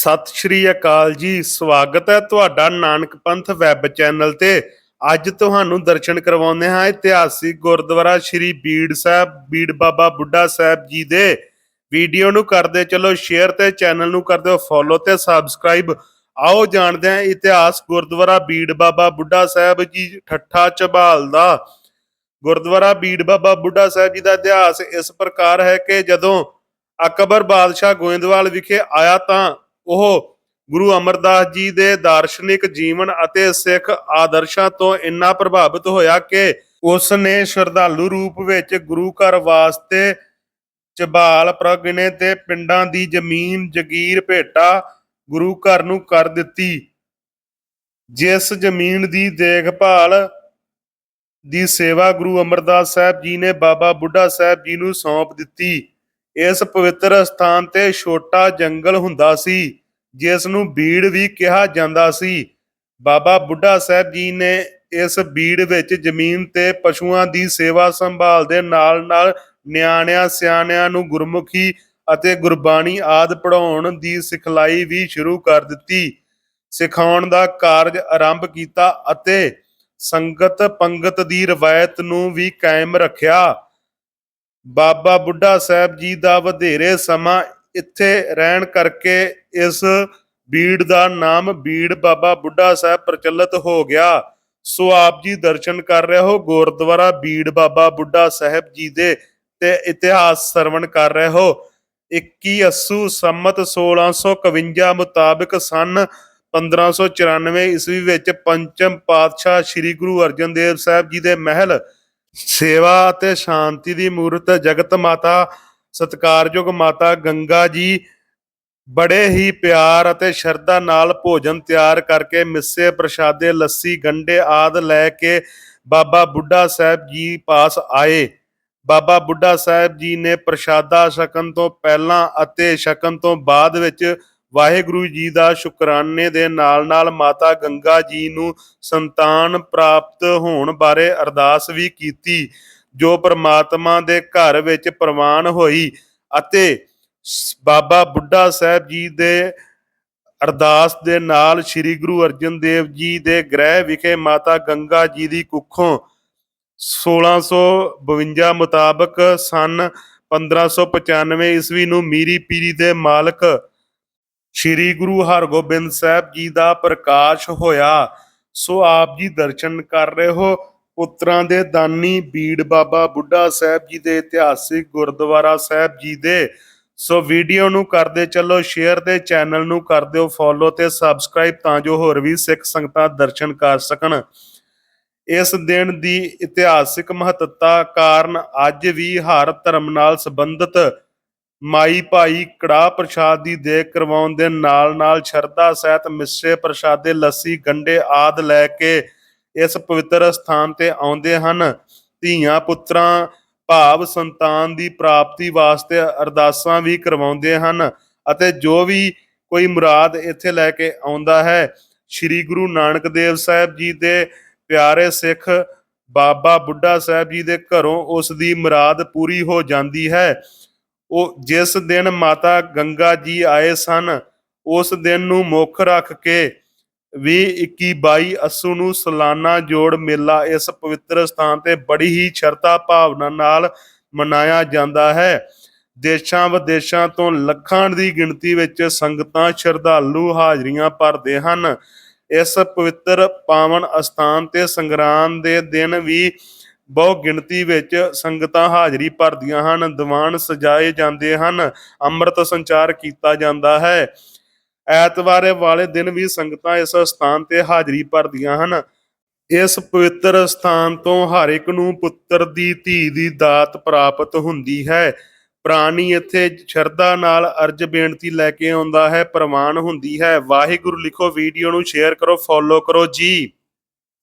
ਸਤਿ ਸ਼੍ਰੀ ਅਕਾਲ ਜੀ, ਸਵਾਗਤ ਹੈ ਤੁਹਾਡਾ ਨਾਨਕ ਪੰਥ ਵੈਬ ਚੈਨਲ ਤੇ। ਅੱਜ ਤੁਹਾਨੂੰ ਦਰਸ਼ਨ ਕਰਵਾਉਂਦੇ ਹਾਂ ਇਤਿਹਾਸਿਕ ਗੁਰਦੁਆਰਾ ਸ਼੍ਰੀ ਬੀੜ ਸਾਹਿਬ, ਬੀੜ ਬਾਬਾ ਬੁੱਢਾ ਸਾਹਿਬ ਜੀ ਦੇ। ਵੀਡੀਓ ਨੂੰ ਕਰਦੇ ਚਲੋ ਸ਼ੇਅਰ ਤੇ ਚੈਨਲ ਨੂੰ ਕਰ ਦਿਓ ਫੋਲੋ ਤੇ ਸਬਸਕ੍ਰਾਈਬ ਆਓ ਜਾਣਦੇ ਹਾਂ ਇਤਿਹਾਸ ਗੁਰਦੁਆਰਾ ਬੀੜ ਬਾਬਾ ਬੁੱਢਾ ਸਾਹਿਬ ਜੀ, ਠੱਠਾ ਝਬਾਲ ਦਾ। ਗੁਰਦੁਆਰਾ ਬੀੜ ਬਾਬਾ ਬੁੱਢਾ ਸਾਹਿਬ ਜੀ ਦਾ ਇਤਿਹਾਸ ਇਸ ਪ੍ਰਕਾਰ ਹੈ ਕਿ ਜਦੋਂ ਅਕਬਰ ਬਾਦਸ਼ਾਹ ਗੋਇੰਦਵਾਲ ਵਿਖੇ ਆਇਆ ਤਾਂ ਉਹ ਗੁਰੂ ਅਮਰਦਾਸ ਜੀ ਦੇ ਦਾਰਸ਼ਨਿਕ ਜੀਵਨ ਅਤੇ ਸਿੱਖ ਆਦਰਸ਼ਾਂ ਤੋਂ ਇੰਨਾ ਪ੍ਰਭਾਵਿਤ ਹੋਇਆ ਕਿ ਉਸ ਨੇ ਸ਼ਰਧਾਲੂ ਰੂਪ ਵਿੱਚ ਗੁਰੂ ਘਰ ਵਾਸਤੇ ਚਬਾਲ ਪ੍ਰਗਨੇ ਤੇ ਪਿੰਡਾਂ ਦੀ ਜ਼ਮੀਨ ਜਗੀਰ ਭੇਟਾ ਗੁਰੂ ਘਰ ਨੂੰ ਕਰ ਦਿੱਤੀ, ਜਿਸ ਜ਼ਮੀਨ ਦੀ ਦੇਖਭਾਲ ਦੀ ਸੇਵਾ ਗੁਰੂ ਅਮਰਦਾਸ ਸਾਹਿਬ ਜੀ ਨੇ ਬਾਬਾ ਬੁੱਢਾ ਸਾਹਿਬ ਜੀ ਨੂੰ ਸੌਂਪ ਦਿੱਤੀ। ਇਸ ਪਵਿੱਤਰ ਸਥਾਨ ਤੇ ਛੋਟਾ ਜੰਗਲ ਹੁੰਦਾ ਸੀ ਜਿਸ ਨੂੰ ਬੀੜ ਵੀ ਕਿਹਾ ਜਾਂਦਾ ਸੀ। ਬਾਬਾ ਬੁੱਢਾ ਸਾਹਿਬ ਜੀ ਨੇ ਇਸ ਬੀੜ ਵਿੱਚ ਜ਼ਮੀਨ ਤੇ ਪਸ਼ੂਆਂ ਦੀ ਸੇਵਾ ਸੰਭਾਲ ਦੇ ਨਾਲ-ਨਾਲ ਨਿਆਣਿਆਂ, ਸਿਆਣਿਆਂ ਨੂੰ ਗੁਰਮੁਖੀ ਅਤੇ ਗੁਰਬਾਣੀ ਆਦ ਪੜਾਉਣ ਦੀ ਸਿਖਲਾਈ ਵੀ ਸ਼ੁਰੂ ਕਰ ਦਿੱਤੀ। ਸਿਖਾਉਣ ਦਾ ਕਾਰਜ ਆਰੰਭ ਕੀਤਾ ਅਤੇ ਸੰਗਤ ਪੰਗਤ ਦੀ ਰਵਾਇਤ ਨੂੰ ਵੀ ਕਾਇਮ ਰੱਖਿਆ। ਬਾਬਾ ਬੁੱਢਾ ਸਾਹਿਬ ਜੀ ਦਾ ਵਧੇਰੇ ਸਮਾਂ ਇੱਥੇ ਰਹਿਣ ਕਰਕੇ ਇਸ ਬੀੜ ਦਾ ਨਾਮ ਬੀੜ ਬਾਬਾ ਬੁੱਢਾ ਸਾਹਿਬ ਪ੍ਰਚਲਿਤ ਹੋ ਗਿਆ। ਸੋ ਆਪ ਜੀ ਦਰਸ਼ਨ ਕਰ ਰਹੇ ਹੋ, ਗੁਰਦੁਆਰਾ ਬੀੜ ਬਾਬਾ ਬੁੱਢਾ ਸਾਹਿਬ ਜੀ ਦੇ ਤੇ ਇਤਿਹਾਸ ਸਰਵਣ ਕਰ ਰਹੇ ਹੋ। 21 ਅਸੂ ਸੰਮਤ 1651 ਮੁਤਾਬਕ ਸਨ 1594 ਈਸਵੀ ਵਿੱਚ ਪੰਚਮ ਪਾਤਸ਼ਾਹ ਸ੍ਰੀ ਗੁਰੂ ਅਰਜਨ ਦੇਵ ਸਾਹਿਬ ਜੀ ਦੇ ਮਹਿਲ ਸੇਵਾ ਅਤੇ ਸ਼ਾਂਤੀ ਦੀ ਮੂਰਤ ਜਗਤ ਮਾਤਾ, ਸਤਕਾਰਯੋਗ ਮਾਤਾ ਗੰਗਾ ਜੀ, ਬੜੇ ਹੀ ਪਿਆਰ ਅਤੇ ਸ਼ਰਧਾ ਨਾਲ ਭੋਜਨ ਤਿਆਰ ਕਰਕੇ ਮਿੱਸੇ ਪ੍ਰਸ਼ਾਦੇ, ਲੱਸੀ, ਗੰਡੇ ਆਦ ਲੈ ਕੇ ਬਾਬਾ ਬੁੱਢਾ ਸਾਹਿਬ ਜੀ ਪਾਸ ਆਏ। ਬਾਬਾ ਬੁੱਢਾ ਸਾਹਿਬ ਜੀ ਨੇ ਪ੍ਰਸ਼ਾਦਾ ਛਕਣ ਤੋਂ ਪਹਿਲਾਂ ਅਤੇ ਛਕਣ ਤੋਂ ਬਾਅਦ ਵਿੱਚ ਵਾਹਿਗੁਰੂ ਜੀ ਦਾ ਸ਼ੁਕਰਾਨੇ ਦੇ ਨਾਲ-ਨਾਲ ਮਾਤਾ ਗੰਗਾ ਜੀ ਨੂੰ ਸੰਤਾਨ ਪ੍ਰਾਪਤ ਹੋਣ ਬਾਰੇ ਅਰਦਾਸ ਵੀ ਕੀਤੀ, ਜੋ ਪ੍ਰਮਾਤਮਾ ਦੇ ਘਰ ਵਿੱਚ ਪ੍ਰਵਾਨ ਹੋਈ ਅਤੇ ਬਾਬਾ ਬੁੱਢਾ ਸਾਹਿਬ ਜੀ ਦੇ ਅਰਦਾਸ ਦੇ ਨਾਲ ਸ੍ਰੀ ਗੁਰੂ ਅਰਜਨ ਦੇਵ ਜੀ ਦੇ ਗ੍ਰਹਿ ਵਿਖੇ ਮਾਤਾ ਗੰਗਾ ਜੀ ਦੀ ਕੁੱਖੋਂ 1652 ਮੁਤਾਬਕ ਸਨ 1595 ਈਸਵੀ ਨੂੰ ਮੀਰੀ ਪੀਰੀ ਦੇ ਮਾਲਕ ਸ੍ਰੀ ਗੁਰੂ ਹਰਗੋਬਿੰਦ ਸਾਹਿਬ ਜੀ ਦਾ ਪ੍ਰਕਾਸ਼ ਹੋਇਆ, ਸੋ ਆਪ ਜੀ ਦਰਸ਼ਨ ਕਰ ਰਹੇ ਹੋ। ਪੁੱਤਰਾਂ ਦੇ ਦਾਨੀ ਬੀੜ ਬਾਬਾ ਬੁੱਢਾ ਸਾਹਿਬ ਜੀ ਦੇ ਇਤਿਹਾਸਿਕ ਗੁਰਦੁਆਰਾ ਸਾਹਿਬ ਜੀ ਦੇ। ਸੋ ਵੀਡੀਓ ਨੂੰ ਕਰਦੇ ਚੱਲੋ, ਸ਼ੇਅਰ ਤੇ ਚੈਨਲ ਨੂੰ ਕਰ ਦਿਓ ਫੋਲੋ ਤੇ ਸਬਸਕ੍ਰਾਈਬ ਤਾਂ ਜੋ ਹੋਰ ਵੀ ਸਿੱਖ ਸੰਗਤਾਂ ਦਰਸ਼ਨ ਕਰ ਸਕਣ। ਇਸ ਦਿਨ ਦੀ ਇਤਿਹਾਸਿਕ ਮਹੱਤਤਾ ਕਾਰਨ ਅੱਜ ਵੀ ਹਰ ਧਰਮ ਨਾਲ ਸੰਬੰਧਿਤ ਮਾਈ ਭਾਈ ਕੜਾਹ ਪ੍ਰਸ਼ਾਦ ਦੀ ਦੇਖ ਕਰਵਾਉਣ ਦੇ ਨਾਲ ਨਾਲ ਸ਼ਰਧਾ ਸਹਿਤ ਮਿੱਸੇ ਪ੍ਰਸ਼ਾਦੇ, ਲੱਸੀ, ਗੰਡੇ ਆਦ ਲੈ ਕੇ ਇਸ ਪਵਿੱਤਰ ਸਥਾਨ ਤੇ ਆਉਂਦੇ ਹਨ। ਧੀਆਂ ਪੁੱਤਰਾਂ ਭਾਵ ਸੰਤਾਨ ਦੀ ਪ੍ਰਾਪਤੀ ਵਾਸਤੇ ਅਰਦਾਸਾਂ ਵੀ ਕਰਵਾਉਂਦੇ ਹਨ ਅਤੇ ਜੋ ਵੀ ਕੋਈ ਮੁਰਾਦ ਇੱਥੇ ਲੈ ਕੇ ਆਉਂਦਾ ਹੈ, ਸ੍ਰੀ ਗੁਰੂ ਨਾਨਕ ਦੇਵ ਸਾਹਿਬ ਜੀ ਦੇ ਪਿਆਰੇ ਸਿੱਖ ਬਾਬਾ ਬੁੱਢਾ ਸਾਹਿਬ ਜੀ ਦੇ ਘਰੋਂ ਉਸ ਦੀ ਮੁਰਾਦ ਪੂਰੀ ਹੋ ਜਾਂਦੀ ਹੈ। ਉਹ ਜਿਸ ਦਿਨ ਮਾਤਾ ਗੰਗਾ ਜੀ ਆਏ ਸਨ, ਉਸ ਦਿਨ ਨੂੰ ਮੁੱਖ ਰੱਖ ਕੇ ਵੀ 21 22 ਅਸੂ ਨੂੰ ਸਾਲਾਨਾ ਜੋੜ ਮੇਲਾ ਇਸ ਪਵਿੱਤਰ ਸਥਾਨ ਤੇ ਬੜੀ ਹੀ ਸ਼ਰਧਾ ਭਾਵਨਾ ਨਾਲ ਮਨਾਇਆ ਜਾਂਦਾ ਹੈ। ਦੇਸ਼ਾਂ ਵਿਦੇਸ਼ਾਂ ਤੋਂ ਲੱਖਾਂ ਦੀ ਗਿਣਤੀ ਵਿੱਚ ਸੰਗਤਾਂ ਸ਼ਰਧਾਲੂ ਹਾਜ਼ਰੀਆਂ ਭਰਦੇ ਹਨ। ਇਸ ਪਵਿੱਤਰ ਪਾਵਨ ਅਸਥਾਨ ਤੇ ਸੰਗਰਾਮ ਦੇ ਦਿਨ ਵੀ ਬਹੁ ਗਿਣਤੀ ਵਿੱਚ ਸੰਗਤਾਂ ਹਾਜ਼ਰੀ ਭਰਦੀਆਂ ਹਨ, ਦੀਵਾਨ ਸਜਾਏ ਜਾਂਦੇ ਹਨ, ਅੰਮ੍ਰਿਤ ਸੰਚਾਰ ਕੀਤਾ ਜਾਂਦਾ ਹੈ। ਐਤਵਾਰ ਵਾਲੇ ਦਿਨ ਵੀ ਸੰਗਤਾਂ ਇਸ ਸਥਾਨ ਤੇ ਹਾਜ਼ਰੀ ਭਰਦੀਆਂ ਹਨ। ਇਸ ਪਵਿੱਤਰ ਸਥਾਨ ਤੋਂ ਹਰ ਇੱਕ ਨੂੰ ਪੁੱਤਰ ਦੀ ਧੀ ਦੀ ਦਾਤ ਪ੍ਰਾਪਤ ਹੁੰਦੀ ਹੈ। ਪ੍ਰਾਣੀ ਇੱਥੇ ਸ਼ਰਧਾ ਨਾਲ ਅਰਜ ਬੇਨਤੀ ਲੈ ਕੇ ਆਉਂਦਾ ਹੈ, ਪ੍ਰਵਾਨ ਹੁੰਦੀ ਹੈ। ਵਾਹਿਗੁਰੂ, ਲਿਖੋ ਵੀਡੀਓ ਨੂੰ ਸ਼ੇਅਰ ਕਰੋ, ਫੋਲੋ ਕਰੋ ਜੀ।